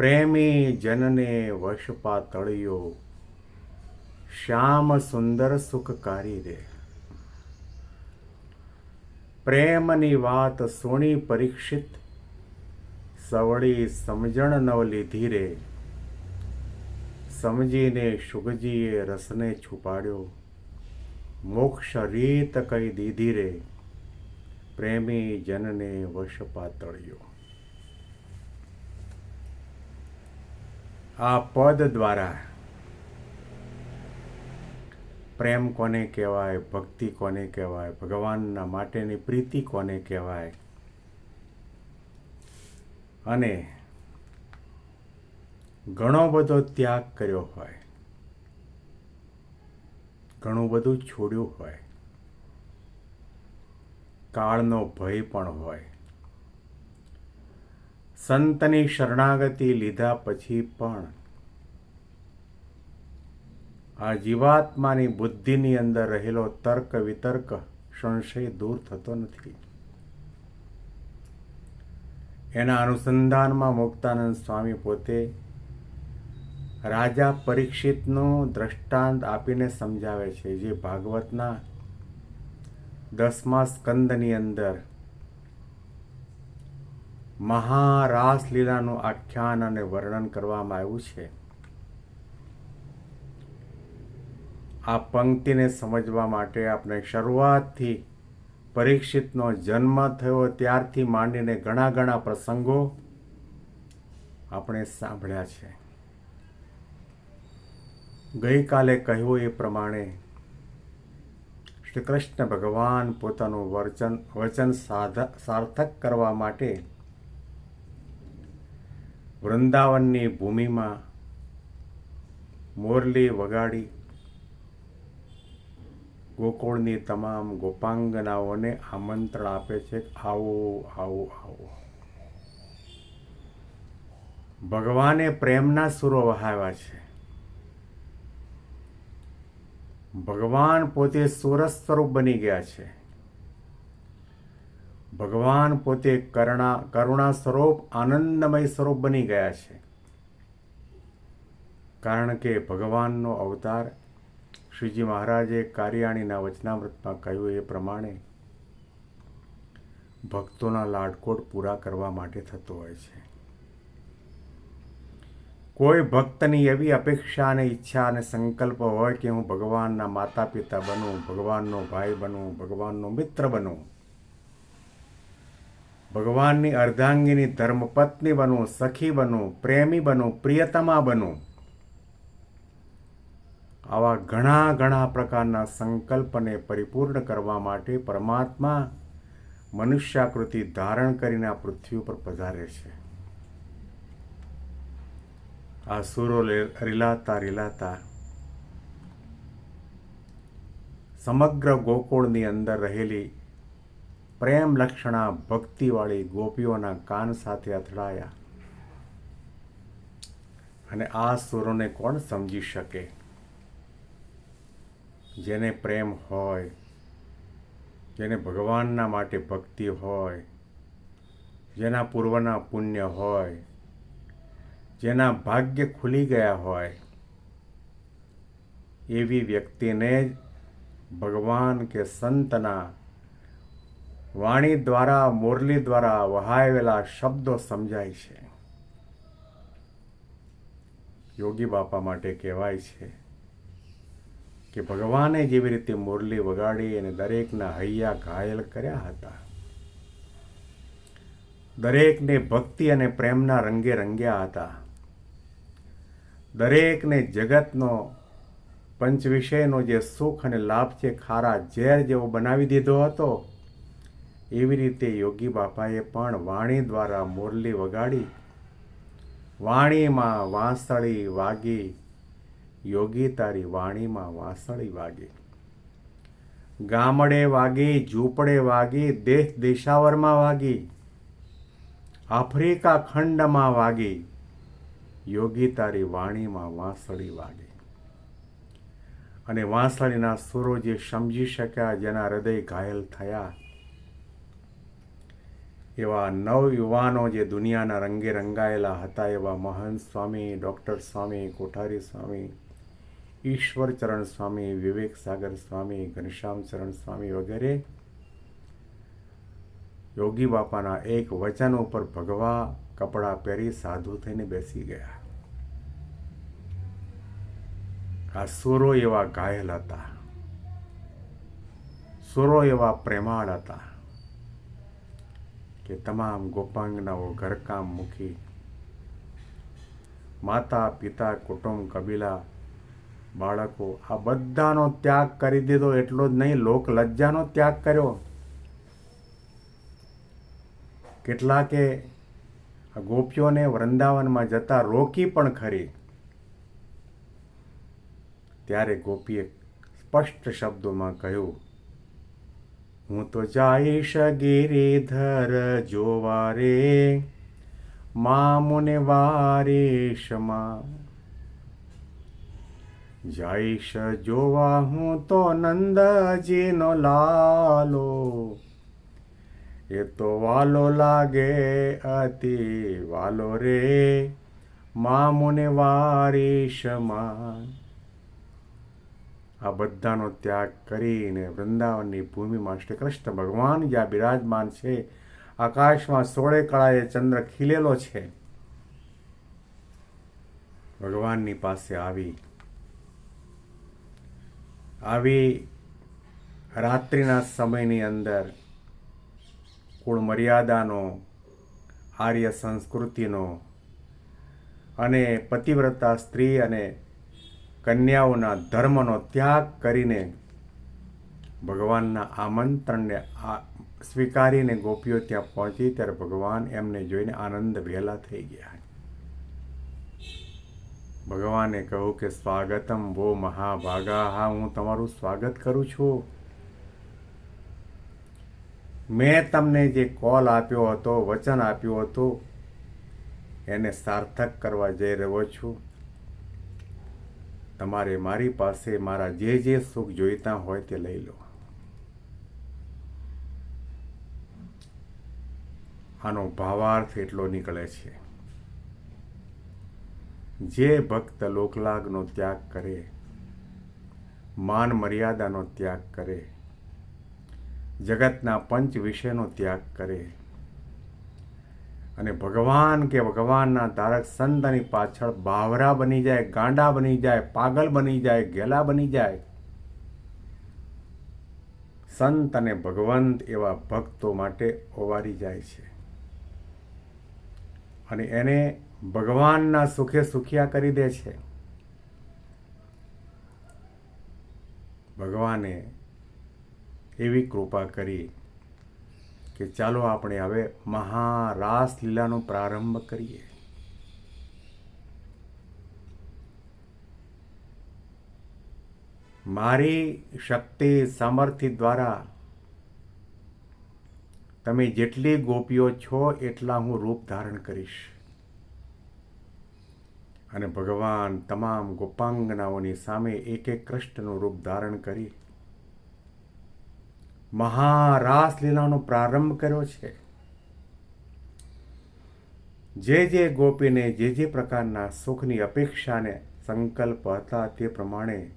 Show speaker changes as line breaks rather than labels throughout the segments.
પ્રેમી જનને વશપા તળિયો શ્યામ સુંદર સુખકારી રે પ્રેમની વાત સોણી પરીક્ષિત, સવળી સમજણ નવ લીધી રે. સમજીને શુગજીએ રસને છુપાડ્યો, મોક્ષ રીત કહી દીધી રે. પ્રેમી જનને વશ પાતળ્યો આ પદ દ્વારા પ્રેમ કોને કહેવાય, ભક્તિ કોને કહેવાય, ભગવાનના માટેની પ્રીતિ કોને કહેવાય? અને ઘણો બધો ત્યાગ કર્યો હોય, ઘણું બધું છોડ્યું હોય, કાળનો ભય પણ હોય સંતની શરણાગતિ લીધા પછી પણ આ જીવાત્માની બુદ્ધિની અંદર રહેલો તર્ક વિતર્ક સંશય દૂર થતો નથી. એના અનુસંધાનમાં મુક્તાનંદ સ્વામી પોતે રાજા પરીક્ષિતનું દ્રષ્ટાંત આપીને સમજાવે છે, જે ભાગવતના દસમા સ્કંદની અંદર મહારાસ લીલાનું આખ્યાન અને વર્ણન કરવામાં આવ્યું છે. આ પંક્તિને સમજવા માટે આપણે શરૂઆતથી પરીક્ષિતનો જન્મ થયો, ત્યારથી માંડીને ઘણા ઘણા પ્રસંગો આપણે સાંભળ્યા છે. ગઈકાલે કહ્યું એ પ્રમાણે શ્રી કૃષ્ણ ભગવાન પોતાનું વચન વચન સાર્થક કરવા માટે વૃંદાવનની ભૂમિમાં મોરલી વગાડી ગોકુળની તમામ ગોપાંગનાઓને આમંત્રણ આપે છે. આવો આવો આવો. ભગવાને પ્રેમના સુરો વહાવ્યા છે. ભગવાન પોતે સુરસ સ્વરૂપ બની ગયા છે. ભગવાન પોતે કરુણા કરુણા સ્વરૂપ, આનંદમય સ્વરૂપ બની ગયા છે. કારણ કે ભગવાનનો અવતાર શ્રીજી મહારાજે કારિયાણીના વચનામૃતમાં કહ્યું એ પ્રમાણે ભક્તોના લાડકોટ પૂરા કરવા માટે થતો હોય છે. કોઈ ભક્તની એવી અપેક્ષા અને ઈચ્છા અને સંકલ્પ હોય કે હું ભગવાનના માતા પિતા બનું, ભગવાનનો ભાઈ બનું, ભગવાનનો મિત્ર બનું ભગવાનની અર્ધાંગીની ધર્મપત્ની બનો, સખી બનો, પ્રેમી બનો, પ્રિયતમા બનો. આવા ઘણા ઘણા પ્રકારના સંકલ્પને પરિપૂર્ણ કરવા માટે પરમાત્મા મનુષ્યાકૃતિ ધારણ કરીને આ પૃથ્વી ઉપર પધારે છે. આ સુરો રીલાતા રીલાતા. સમગ્ર ગોકુળની અંદર રહેલી પ્રેમ લક્ષણા ભક્તિવાળી ગોપીઓના કાન સાથે અથડાયા. અને આ સુરોને કોણ સમજી શકે? જેને પ્રેમ હોય, જેને ભગવાનના માટે ભક્તિ હોય, જેના પૂર્વના પુણ્ય હોય, જેના ભાગ્ય ખુલી ગયા હોય, એવી વ્યક્તિને જ ભગવાન કે સંતના વાણી દ્વારા મોરલી દ્વારા વહાવેલા શબ્દો સમજાય છે. યોગી બાપા માટે કહેવાય છે કે ભગવાને જેવી રીતે મુરલી વગાડી અને દરેકના હૈયા ઘાયલ કર્યા હતા. દરેકને ભક્તિ અને પ્રેમના રંગે રંગ્યા હતા. દરેકને જગતનો પંચ વિષયનો જે સુખ અને લાભ છે, ખારા ઝેર જેવો બનાવી દીધો હતો એવી રીતે યોગી બાપાએ પણ વાણી દ્વારા મુરલી વગાડી, વાણીમાં વાંસળી વાગી, યોગી તારી વાણીમાં વાંસળી વાગી. ગામડે વાગી, ઝૂંપડે વાગી, દેશ દેશાવરમાં વાગી, આફ્રિકા ખંડમાં વાગી, યોગી તારી વાણીમાં વાંસળી વાગી. અને વાંસળીના સુરો જે સમજી શક્યા, જેના હૃદય ઘાયલ થયા એવા નવ યુવાનો જે દુનિયાના રંગે રંગાયેલા હતા એવા મહંત સ્વામી, ડૉક્ટર સ્વામી, કોઠારી સ્વામી, ઈશ્વર ચરણ સ્વામી, વિવેક સાગર સ્વામી ઘનશ્યામચરણ સ્વામી વગેરે યોગી બાપાના એક વચન ઉપર ભગવા કપડાં પહેરી સાધુ થઈને બેસી ગયા. આ સુરો એવા ઘાયલ હતા. સુરો એવા પ્રેમાળ હતા. કે તમામ ગોપાંગનાઓ ઘરકામ મૂકી માતા, પિતા, કુટુંબ, કબીલા, બાળકો આ બધાનો ત્યાગ કરી દીધો. એટલો જ નહીં, લોક લજ્જાનો ત્યાગ કર્યો. કેટલાકે આ ગોપીઓને વૃંદાવનમાં જતા રોકી પણ ખરી. ત્યારે ગોપીએ સ્પષ્ટ શબ્દોમાં કહ્યું હું તો જાઈશ ગિરિધર જોવા રે મા. મુને વારેશમાં જાઈશ જોવા હું તો નંદજીનો લાલો, એ તો વાલો લાગે અતિ વાલો રે મા મુને વારીશમાં આ બધાનો ત્યાગ કરીને વૃંદાવનની ભૂમિમાં શ્રી કૃષ્ણ ભગવાન જ્યાં બિરાજમાન છે, આકાશમાં સોળે કળાએ ચંદ્ર ખીલેલો છે. ભગવાનની પાસે આવી. આવી રાત્રિના સમયની અંદર કુળ મર્યાદાનો, આર્ય સંસ્કૃતિનો અને પતિવ્રતા સ્ત્રી અને કન્યાઓના ધર્મનો ત્યાગ કરીને ભગવાનના આમંત્રણને સ્વીકારીને ગોપીઓ ત્યાં પહોંચી ત્યારે ભગવાન એમને જોઈને આનંદ વહેલા થઈ ગયા. ભગવાને કહ્યું કે, સ્વાગતમ વો મહાભાગા હા હું તમારું સ્વાગત કરું છું. મેં તમને જે કોલ આપ્યો હતો, વચન આપ્યું હતું, એને સાર્થક કરવા જઈ રહ્યો છું. તમારે મારી પાસે મારા જે જે સુખ જોઈતા હોય તે લઈ લો. આનો ભાવાર્થ એટલો નીકળે છે. જે ભક્ત લોકલાગનો ત્યાગ કરે, માન મર્યાદાનો ત્યાગ કરે, જગતના પંચ વિષયનો ત્યાગ કરે અને ભગવાન કે ભગવાનના ધારક સંતની પાછળ બાવરા બની જાય, ગાંડા બની જાય, પાગલ બની જાય, ગેલા બની જાય. સંત અને ભગવંત એવા ભક્તો માટે ઓવારી જાય છે. અને એને ભગવાનના સુખે સુખિયા કરી દે છે. ભગવાને એવી કૃપા કરી કે ચાલો આપણે હવે મહારાસ લીલાનો પ્રારંભ કરીએ. મારી શક્તિ સામર્થ્ય દ્વારા તમે જેટલી ગોપીઓ છો એટલા હું રૂપ ધારણ કરીશ. અને ભગવાન તમામ ગોપાંગનાઓની સામે એક એક કૃષ્ણનું રૂપ ધારણ કરી મહારાસ લીલાનો પ્રારંભ કર્યો છે. જે જે ગોપીને જે જે પ્રકારના સુખની અપેક્ષાને સંકલ્પ હતા તે પ્રમાણે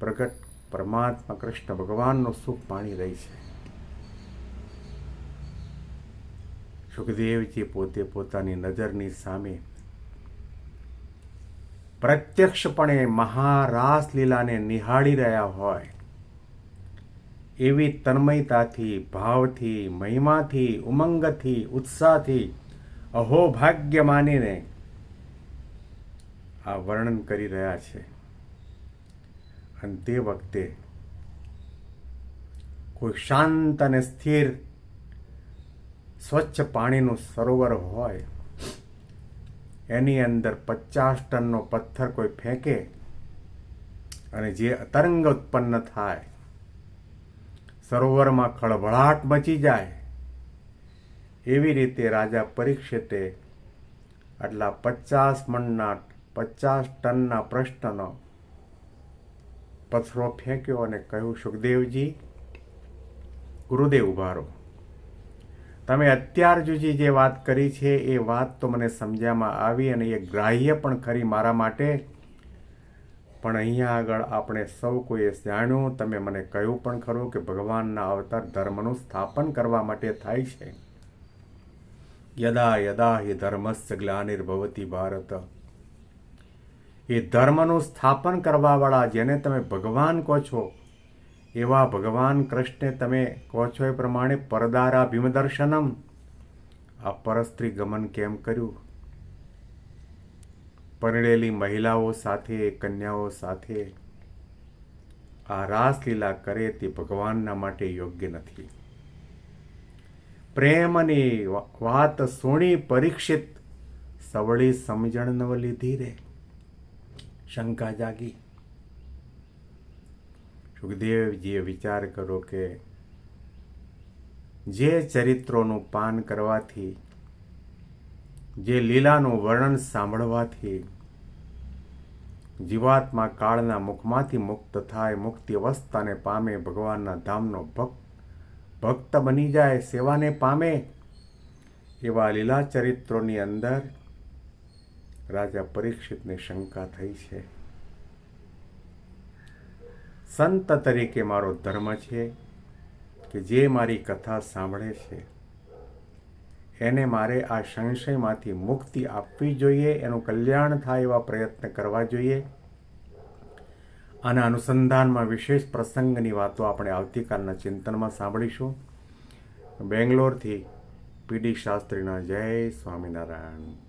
પ્રગટ પરમાત્મા કૃષ્ણ ભગવાનનું સુખ માણી રહી છે. સુખદેવજી પોતે પોતાની નજરની સામે પ્રત્યક્ષપણે મહારાસ લીલાને નિહાળી રહ્યા હોય એવી તન્મયતાથી, ભાવથી, મહિમાથી, ઉમંગથી, ઉત્સાહથી અહોભાગ્ય માનીને આ વર્ણન કરી રહ્યા છે. અને તે વખતે કોઈ શાંત અને સ્થિર, સ્વચ્છ પાણીનું સરોવર હોય, એની અંદર પચાસ ટનનો પથ્થર કોઈ ફેંકે અને જે તરંગ ઉત્પન્ન થાય સરોવરમાં ખળભળાટ મચી જાય. એવી રીતે રાજા પરીક્ષિતે આટલા પચાસ મણના, પચાસ ટનના પ્રશ્નનો પથરો ફેંક્યો અને કહ્યું, સુખદેવજી, ગુરુદેવ ઉભારો. તમે અત્યાર જુજી જે વાત કરી છે, એ વાત તો મને સમજ્યામાં આવી અને એ ગ્રાહ્ય પણ ખરી મારા માટે પણ અહીંયા આગળ આપણે સૌ કોઈએ જાણ્યું, તમે મને કહ્યું પણ ખરું કે ભગવાનના અવતાર ધર્મનું સ્થાપન કરવા માટે થાય છે. યદા યદા હિ ધર્મસ્ ગ્લાનિર્ભવતી ભારત. એ ધર્મનું સ્થાપન કરવાવાળા જેને તમે ભગવાન કહો છો, એવા ભગવાન કૃષ્ણે તમે કહો છો એ પ્રમાણે પરદારા ભીમદર્શનમ આ પરસ્ત્રી ગમન કેમ કર્યું? પરણેલી મહિલાઓ સાથે, કન્યાઓ સાથે આ રાસલીલા કરે તે ભગવાનના માટે યોગ્ય નથી. પ્રેમની વાત સોણી પરીક્ષિત સવળી સમજણ ન લીધી રે. શંકા જાગી. સુખદેવજીએ વિચાર કર્યો કે જે ચરિત્રોનું પાન કરવાથી, જે લીલાનું વર્ણન સાંભળવાથી જીવાત્મા કાળના મુખમાંથી મુક્ત થાય મુક્તિ અવસ્થાને પામે ભગવાનના ધામનો ભક્ત. ભક્ત બની જાય સેવાને પામે એવા લીલા ચરિત્રોની અંદર રાજા પરીક્ષિતને શંકા થઈ છે. સંત તરીકે મારો ધર્મ છે કે જે મારી કથા સાંભળે છે. એને મારે આ સંશયમાંથી મુક્તિ આપવી જોઈએ, એનું કલ્યાણ થાય એવા પ્રયત્ન કરવા જોઈએ. આના અનુસંધાનમાં વિશેષ પ્રસંગની વાતો આપણે આવતીકાલના ચિંતનમાં સાંભળીશું. બેંગ્લોરથી પીડી શાસ્ત્રીના જય સ્વામિનારાયણ.